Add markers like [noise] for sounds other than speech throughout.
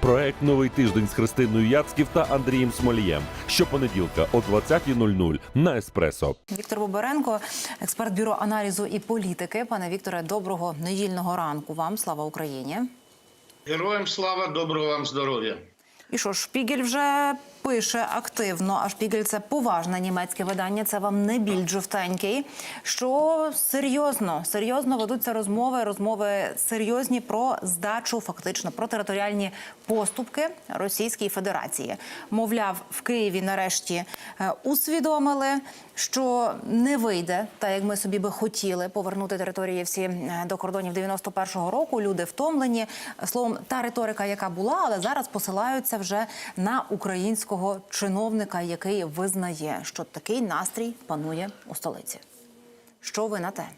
Проект Новий тиждень з Христиною Яцьків та Андрієм Смолієм. Щопонеділка о 20.00 на Еспресо. Віктор Боберенко, експерт бюро аналізу і політики. Пане Вікторе, доброго недільного ранку вам. Слава Україні. Героям слава, доброго вам здоров'я. І що, Шпігель вже пише активно, а Шпігель це поважне німецьке видання. Це вам не більш жовтенький. Що серйозно, серйозно ведуться розмови, розмови серйозні про здачу, фактично про територіальні поступки Російської Федерації. Мовляв, в Києві нарешті е, усвідомили, що не вийде, так як ми собі би хотіли повернути території всі е, до кордонів 91-го року. Люди втомлені. Словом, та риторика, яка була, але зараз посилаються вже на українського чиновника, який визнає, що такий настрій панує у столиці. Що ви на те?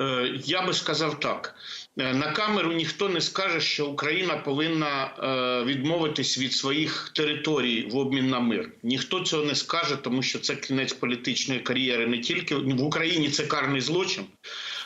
Е, Я би сказав так: Е, на камеру ніхто не скаже, що Україна повинна е, відмовитись від своїх територій в обмін на мир. Ніхто цього не скаже, тому що це кінець політичної кар'єри. Не тільки в Україні це карний злочин,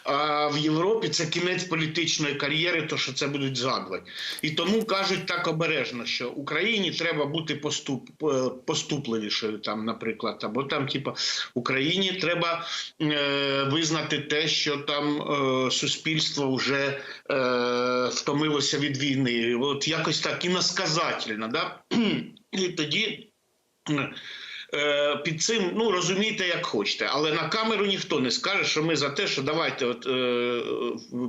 а в Європі це кінець політичної кар'єри, то що це будуть згадувати. І тому кажуть так обережно, що Україні треба бути поступ, е, поступливішою, там, наприклад, або там, типа, Україні треба е, визнати те, що там е, суспільство вже е, втомилося від війни. От якось так іносказательно, да? [clears throat] І тоді. Е, Під цим ну розумійте, як хочете, але на камеру ніхто не скаже, що ми за те, що давайте от е,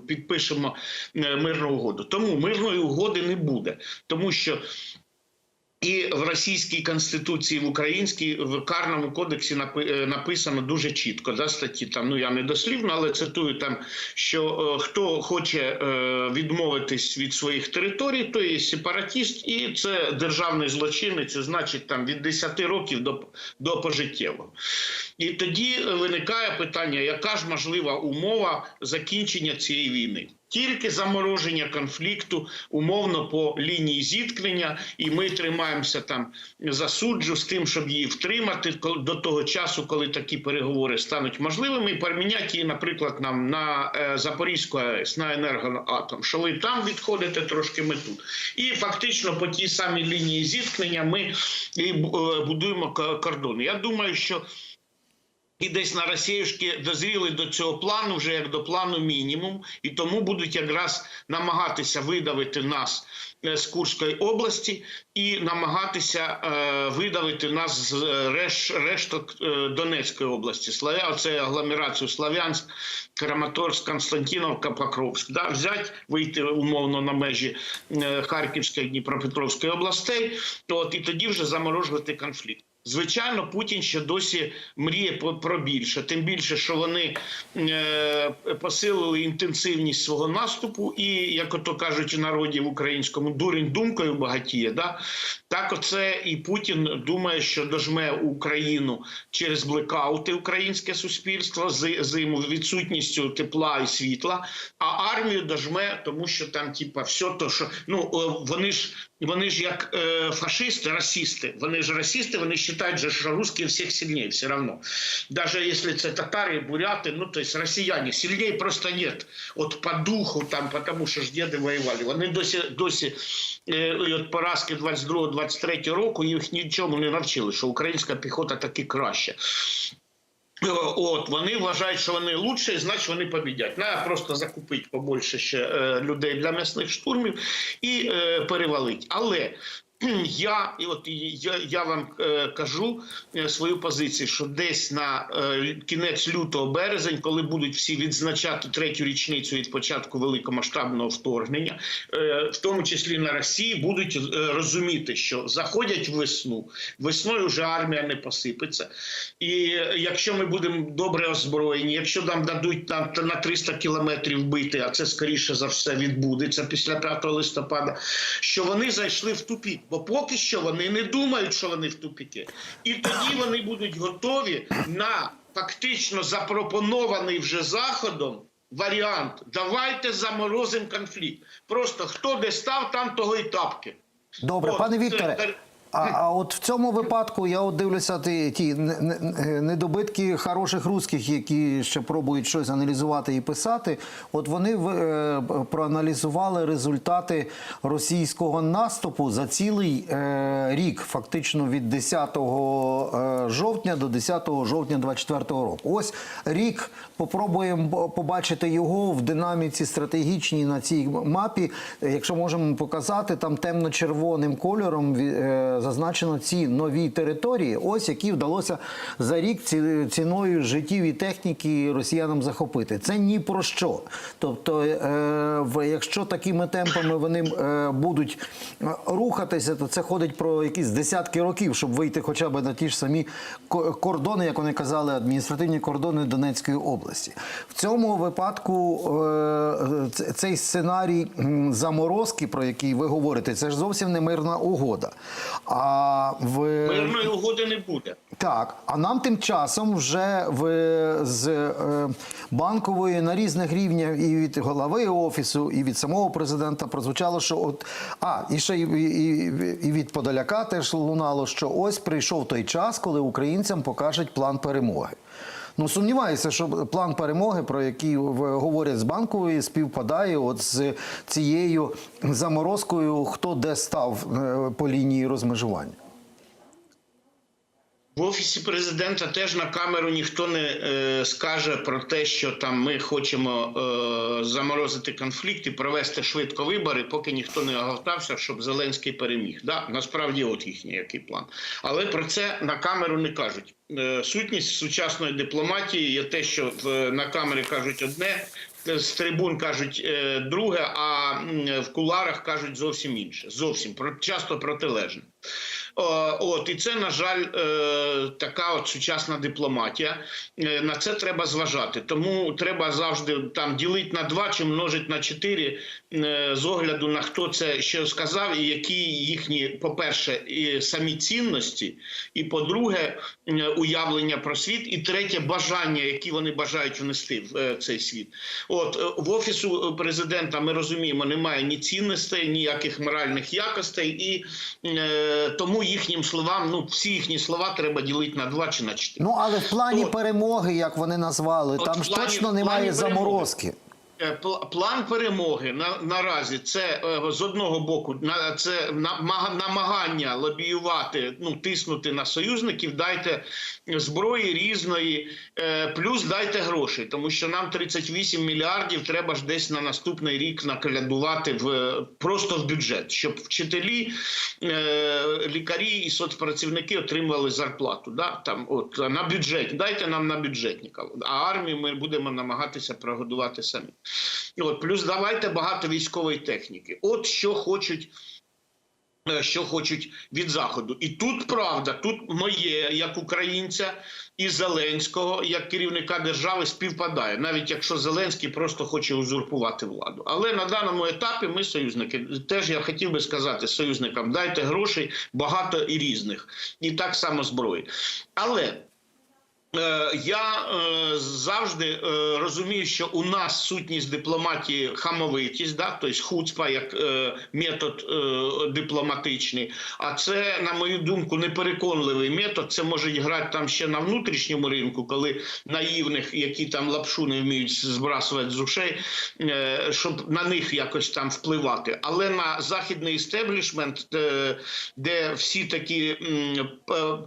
підпишемо е, мирну угоду. Тому мирної угоди не буде, тому що і в російській конституції, в українській в карному кодексі е, написано дуже чітко. Да, статті там ну я не дослівно, але цитую там, що е, хто хоче е, відмовитись від своїх територій, то є сепаратіст, і це державний злочинець, значить там від 10 років до, до пожиттєвого. І тоді виникає питання, яка ж можлива умова закінчення цієї війни? Тільки замороження конфлікту умовно по лінії зіткнення, і ми тримаємося там за суджу з тим, щоб її втримати до того часу, коли такі переговори стануть можливими, і поміняти її, наприклад, нам на е, Запорізьку АЕС, на енергоатом. Що ви там відходите трошки, ми тут. І фактично по тій самій лінії зіткнення ми і е, будуємо кордони. Я думаю, що і десь на Росіюшки дозріли до цього плану, вже як до плану мінімум, і тому будуть якраз намагатися видавити нас е, з Курської області і намагатися е, видавити нас з е, реш, решток е, Донецької області. Славя, оце агломерацію Славянськ, Краматорськ, Константиновка, Покровськ. Да, взяти, вийти умовно на межі е, Харківської Дніпропетровської областей, то от і тоді вже заморожувати конфлікт. Звичайно, Путін ще досі мріє про більше, тим більше, що вони е, посилили інтенсивність свого наступу, і як ото кажуть народі в українському, дурень думкою багатіє. Да? Так, оце і Путін думає, що дожме Україну через блекаути українське суспільство зиму відсутністю тепла і світла, а армію дожме, тому що там, типа, все то, що ну вони ж. Вони ж як е, фашисти, расисти, вони ж расисти, вони вважають, що русські всіх сильніше все равно. Даже якщо це татари, буряти, ну то есть росіяни, сильнее просто нет. От по духу там, потому що ж діди воювали. Вони досі, досі е, і от поразки 22-23 року їх нічому не навчили, що українська піхота таки краще. Е, От вони вважають, що вони лучше, і значить вони побідять. Треба просто закупити побольше ще е, людей для м'ясних штурмів і перевалить. Але [clears throat] я, і от я, я вам е, кажу е, свою позицію, що десь на е, кінець лютого березень, коли будуть всі відзначати третю річницю від початку великомасштабного вторгнення, е, в тому числі на Росії, будуть е, розуміти, що заходять в весну, весною вже армія не посипеться. І е, якщо ми будемо добре озброєні, якщо нам дадуть на, на 300 кілометрів бити, а це скоріше за все відбудеться після 5 листопада, що вони зайшли в тупік. Бо поки що вони не думають, що вони в тупіки. І тоді вони будуть готові на фактично запропонований вже заходом. Варіант давайте заморозимо конфлікт. Просто хто де став, там того і тапки. Добре, От, пане Вікторе, А, а от в цьому випадку я от дивлюся ті, ті не- не- недобитки хороших русських, які ще пробують щось аналізувати і писати. От вони е, проаналізували результати російського наступу за цілий е, рік, фактично від 10 е, жовтня до 10 жовтня 24 року. Ось рік попробуємо побачити його в динаміці стратегічній на цій мапі. Якщо можемо показати, там темно-червоним кольором е, зазначено ці нові території, ось які вдалося за рік ціною життів і техніки росіянам захопити. Це ні про що. Тобто, е, якщо такими темпами вони е, будуть е, рухатися, то це ходить про якісь десятки років, щоб вийти хоча б на ті ж самі кордони, як вони казали, адміністративні кордони Донецької області. В цьому випадку цей сценарій заморозки, про який ви говорите, це ж зовсім не мирна угода. А в Мирної угоди не буде. так, а нам тим часом вже в, з е, банкової на різних рівнях і від голови офісу, і від самого президента прозвучало, що от а і ще і, і, і від Подоляка теж лунало, що ось прийшов той час, коли українцям покажуть план перемоги. Ну, сумніваюся, що план перемоги, про який говорять з банкової, співпадає от з цією заморозкою, хто де став е, по лінії розмежування. В офісі президента теж на камеру ніхто не е, скаже про те, що там ми хочемо е, заморозити конфлікт і провести швидко вибори, поки ніхто не оговтався, щоб Зеленський переміг. Да, насправді, от їхній який план. Але про це на камеру не кажуть. Е, сутність сучасної дипломатії є те, що в, на камері кажуть одне. З трибун кажуть е, друге, а в куларах кажуть зовсім інше. Зовсім часто протилежне. О, От і це на жаль, е, така от сучасна дипломатія. Е, На це треба зважати. Тому треба завжди там ділити на два чи множити на чотири е, з огляду на хто це що сказав, і які їхні, по-перше, і самі цінності, і по-друге, е, уявлення про світ, і третє бажання, які вони бажають внести в е, цей світ. От е, в офісу президента ми розуміємо, немає ні цінностей, ніяких моральних якостей, і е, тому їхнім словам, ну всі їхні слова треба ділити на два чи на чотири. Ну але в плані От. перемоги, як вони назвали, От там ж точно немає перемоги. заморозки. Е, пл- План перемоги на наразі це е, з одного боку на це намага- намагання лобіювати, ну тиснути на союзників. Дайте зброї різної, е, плюс дайте грошей, тому що нам 38 мільярдів треба ж десь на наступний рік накалядувати в просто в бюджет, щоб вчителі, лікарі і соцпрацівники отримували зарплату. Да? Там от на бюджет. Дайте нам на бюджетника. А армію ми будемо намагатися прогодувати самі. От плюс давайте багато військової техніки. От що хочуть. е, Що хочуть від заходу, і тут правда, тут моє як українця і Зеленського як керівника держави співпадає, навіть якщо Зеленський просто хоче узурпувати владу. Але на даному етапі ми союзники. Теж я хотів би сказати союзникам: дайте грошей багато і різних, і так само зброї. Але Я е, завжди е, розумію, що у нас сутність дипломатії хамовитість, да, тобто хуцпа як е, метод е, дипломатичний. А це, на мою думку, непереконливий метод. Це може грати там ще на внутрішньому ринку, коли наївних, які там лапшу не вміють збрасувати з ушей, е, щоб на них якось там впливати. Але на західний істеблішмент, е, де всі такі е,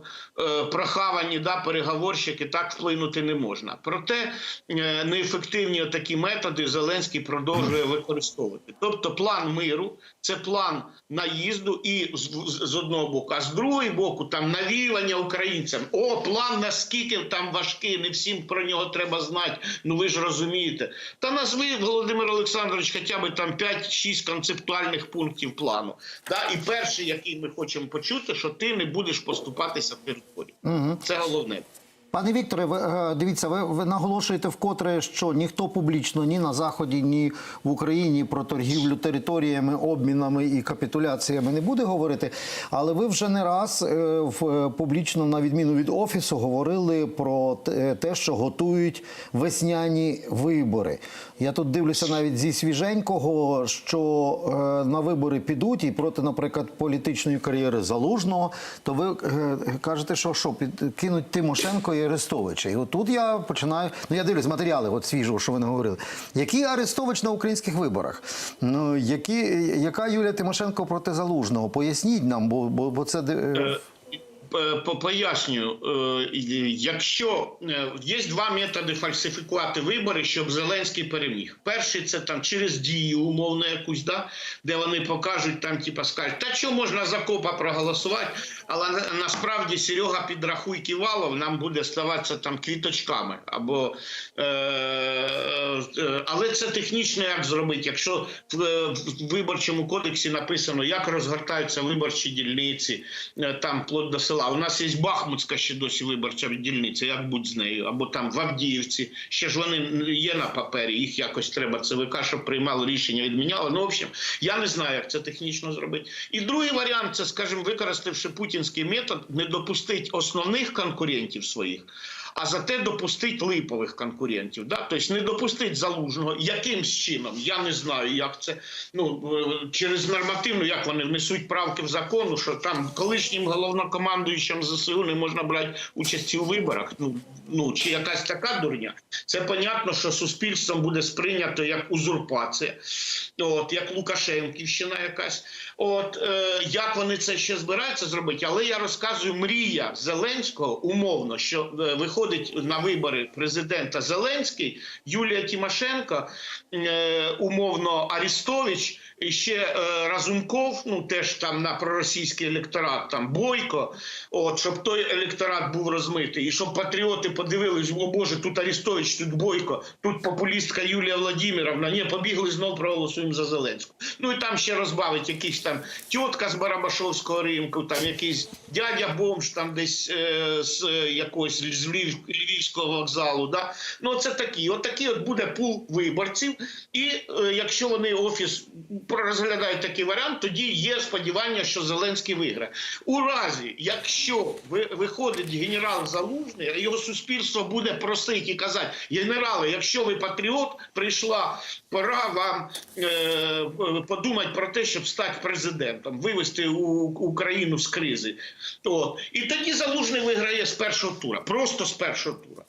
прохавані да, переговорщики, так вплинути не можна. Проте е, неефективні такі методи Зеленський продовжує використовувати. Тобто, план миру це план наїзду і з, з- з одного боку, а з другого боку, там навіювання українцям. О, план наскільки там важкий, не всім про нього треба знати. Ну ви ж розумієте. Та назви Володимир Олександрович, хоча б там 5-6 концептуальних пунктів плану. Да? І перший, який ми хочемо почути, що ти не будеш поступатися в території. Це головне. Пане Вікторе, ви е, дивіться, ви, ви наголошуєте вкотре, що ніхто публічно ні на заході, ні в Україні про торгівлю територіями, обмінами і капітуляціями не буде говорити. Але ви вже не раз е, в е, публічно, на відміну від офісу, говорили про те- що готують весняні вибори. Я тут дивлюся навіть зі свіженького, що на вибори підуть і проти, наприклад, політичної кар'єри залужного. То ви кажете, що що під кинуть Тимошенко і Арестовича. І от тут я починаю. Ну я дивлюсь матеріали, от свіжого, що ви не говорили. Який Арестович на українських виборах? Ну які яка Юлія Тимошенко проти залужного? Поясніть нам, бо бо, бо це де- Е, Пояснюю, Е, якщо е, є два методи фальсифікувати вибори, щоб Зеленський переміг. Перший це там через дію умовно якусь, да, де вони покажуть там, типа скажуть, та що можна за копа проголосувати, але насправді Серега підрахуй ківалов нам буде ставатися там квіточками. Або, е, е, але це технічно як зробити. Якщо в, е, в виборчому кодексі написано, як розгортаються виборчі дільниці, е, там вплоть до села. У нас є Бахмутська ще досі виборча дільниця, як будь з нею, або там в Авдіївці. Ще ж вони є на папері, їх якось треба ЦВК, щоб приймало рішення, відміняло. Ну, в общем, я не знаю, як це технічно зробити. І другий варіант це, скажімо, використавши путінський метод, не допустити основних конкурентів своїх. А зате допустить липових конкурентів, да? тобто не допустить залужного якимсь чином. Я не знаю, як це ну е, через нормативну, як вони внесуть правки в закону, що там колишнім головнокомандуючим ЗСУ не можна брати участі у виборах. Ну ну чи якась така дурня. Це понятно, що суспільством буде сприйнято як узурпація, от як Лукашенківщина якась. От е, як вони це ще збираються зробити, але я розказую мрія Зеленського умовно, що е, виходить на вибори президента Зеленський, Юлія Тимошенко, е, умовно Арістович, і ще е, Разумков, ну теж там на проросійський електорат, там Бойко, от щоб той електорат був розмитий, і щоб патріоти подивились, о Боже, тут Арістович, тут Бойко, тут популістка Юлія Владимировна. Ні, побігли знов проголосуємо за Зеленську. Ну і там ще розбавить якийсь там тітка з Барабашовського ринку, там якийсь дядя бомж там десь е, з якогось з Львівського вокзалу. Да? Ну це такі. От такий от буде пул виборців. І е, якщо вони офіс розглядають такий варіант, тоді є сподівання, що Зеленський виграє. У разі, якщо ви- виходить генерал Залужний, його суспільство буде просити і казати: генерали, якщо ви патріот, прийшла пора вам е, подумати про те, щоб стати президентом, вивести Україну з кризи. От. І тоді Залужний виграє з першого тура, просто з першого тура.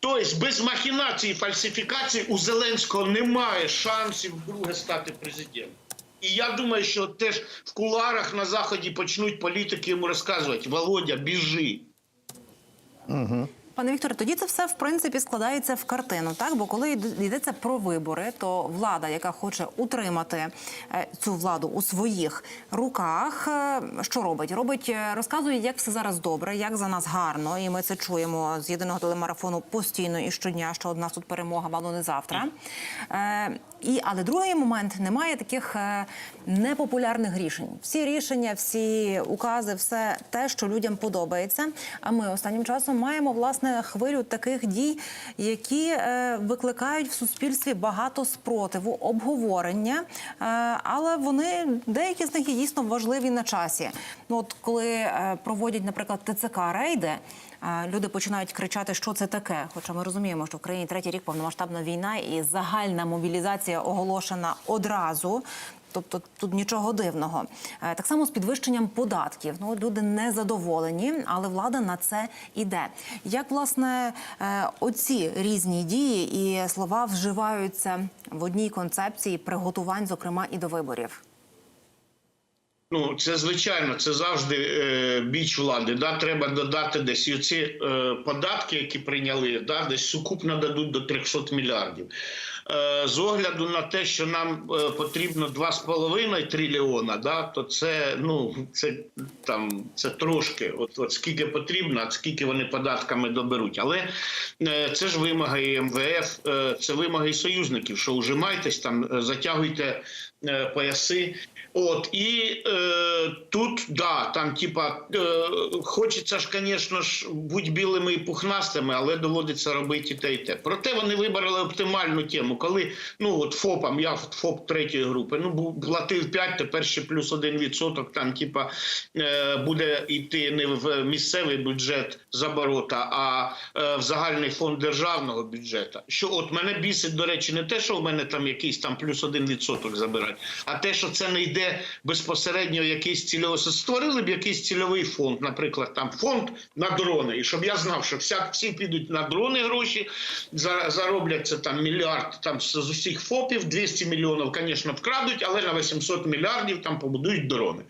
Тобто без махінації і фальсифікацій у Зеленського немає шансів вдруге стати президентом. І я думаю, що теж в куларах на заході почнуть політики йому розказувати: Володя, біжи. Пане Вікторе, тоді це все в принципі складається в картину, так? Бо коли йд- йдеться про вибори, то влада, яка хоче утримати е, цю владу у своїх руках, е, що робить? Робить, е, розказує, як все зараз добре, як за нас гарно, і ми це чуємо з єдиного телемарафону постійно і щодня, що одна тут перемога, мало не завтра. І але другий момент немає таких е, непопулярних рішень. Всі рішення, всі укази, все те, що людям подобається. А ми останнім часом маємо власне хвилю таких дій, які е, викликають в суспільстві багато спротиву, обговорення. Е, але вони деякі з них є дійсно важливі на часі. Ну от коли проводять, наприклад, ТЦК рейди. Люди починають кричати, що це таке. Хоча ми розуміємо, що в країні третій рік повномасштабна війна і загальна мобілізація оголошена одразу. Тобто тут нічого дивного. Е, Так само з підвищенням податків. Ну люди не задоволені, але влада на це іде. Як власне е, оці різні дії і слова вживаються в одній концепції приготувань, зокрема і до виборів? Ну, це звичайно, це завжди е, біч влади. Да? Треба додати десь ці е, податки, які прийняли, да? десь сукупно дадуть до 300 мільярдів. Е, з огляду на те, що нам е, потрібно 2,5 трильйона, да? то це ну це там це трошки. От, от скільки потрібно, а скільки вони податками доберуть. Але е, це ж вимоги і МВФ, це вимоги і союзників, що ужимайтесь там, затягуйте пояси. От і е, тут да, там, типа, е, хочеться ж, звісно ж, бути білими і пухнастими, але доводиться робити і те, і те. Проте вони вибрали оптимальну тему. Коли ну от ФОПам, я ФОП третьої групи, ну платив 5, тепер ще плюс 1%, там, типа, е, буде йти не в місцевий бюджет з оборота, а е, в загальний фонд державного бюджету. Що от мене бісить, до речі, не те, що в мене там якийсь там плюс 1% забирають, а те, що це не йде безпосередньо якийсь цільовий. Створили б якийсь цільовий фонд, наприклад, там фонд на дрони. І щоб я знав, що вся, всі підуть на дрони гроші, за- зароблять це там мільярд там з усіх ФОПів, 200 мільйонів, звісно, вкрадуть, але на 800 мільярдів там побудують дрони.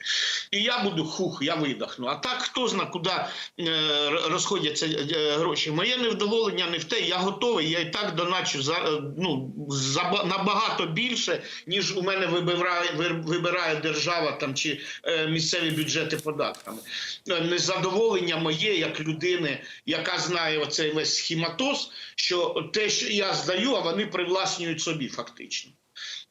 І я буду хух, я видохну. А так хто зна, куди е, розходяться е, гроші. Моє невдоволення не в те, я готовий, я і так доначу за е, ну заба- набагато більше, ніж у мене вибирає вибирає держава там чи місцеві бюджети податками. Незадоволення моє як людини, яка знає оцей весь схематоз, що те, що я здаю, а вони привласнюють собі фактично.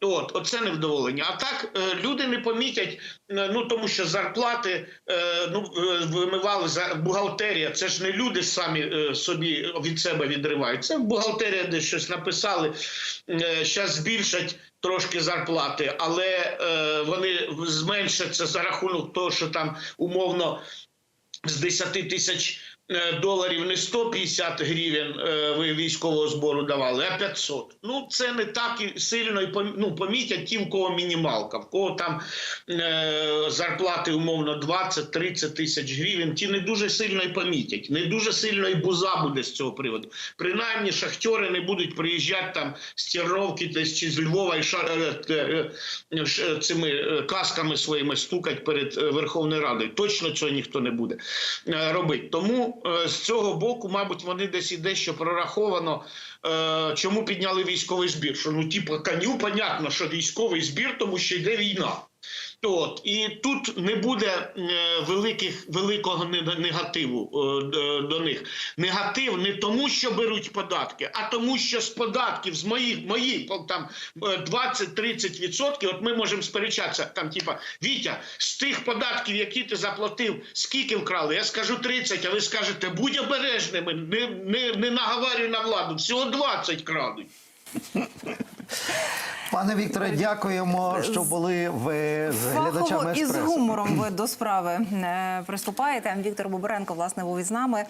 От, оце невдоволення. А так е, люди не помітять, е, ну тому що зарплати е, ну, вимивали за бухгалтерія. Це ж не люди самі собі від себе відривають. Це бухгалтерія десь щось написали. Зараз збільшать трошки зарплати, але вони зменшаться за рахунок того, що там умовно з 10 тисяч доларів не 150 гривень е, ви військового збору давали, а 500. Ну це не так сильно і ну, помітять ті, в кого мінімалка, в кого там е, зарплати умовно 20-30 тисяч гривень. Ті не дуже сильно і помітять. Не дуже сильно і буза буде з цього приводу. Принаймні шахтери не будуть приїжджати там з Терновки десь чи з Львова і ша, е, е, е, цими е, касками своїми стукать перед е, Верховною Радою. Точно цього ніхто не буде е, робити. Тому е, з цього боку, мабуть, вони десь і дещо прораховано. Е, Чому підняли військовий збір? Що ну, типу, коню, понятно, що військовий збір, тому що йде війна. От і тут не буде е, великих великого негативу е, до, них. Негатив не тому, що беруть податки, а тому, що з податків з моїх моїх там е, 20-30 відсотків. От ми можемо сперечатися там, типа Вітя, з тих податків, які ти заплатив, скільки вкрали? Я скажу 30, а ви скажете, будь обережними, не, не, не наговарюй на владу. Всього 20 крадуть. [laughs] Пане Вікторе, дякуємо, що були ви з глядачами Фахово і з гумором ви до справи е, приступаєте. Віктор Бобренко, власне, був із нами.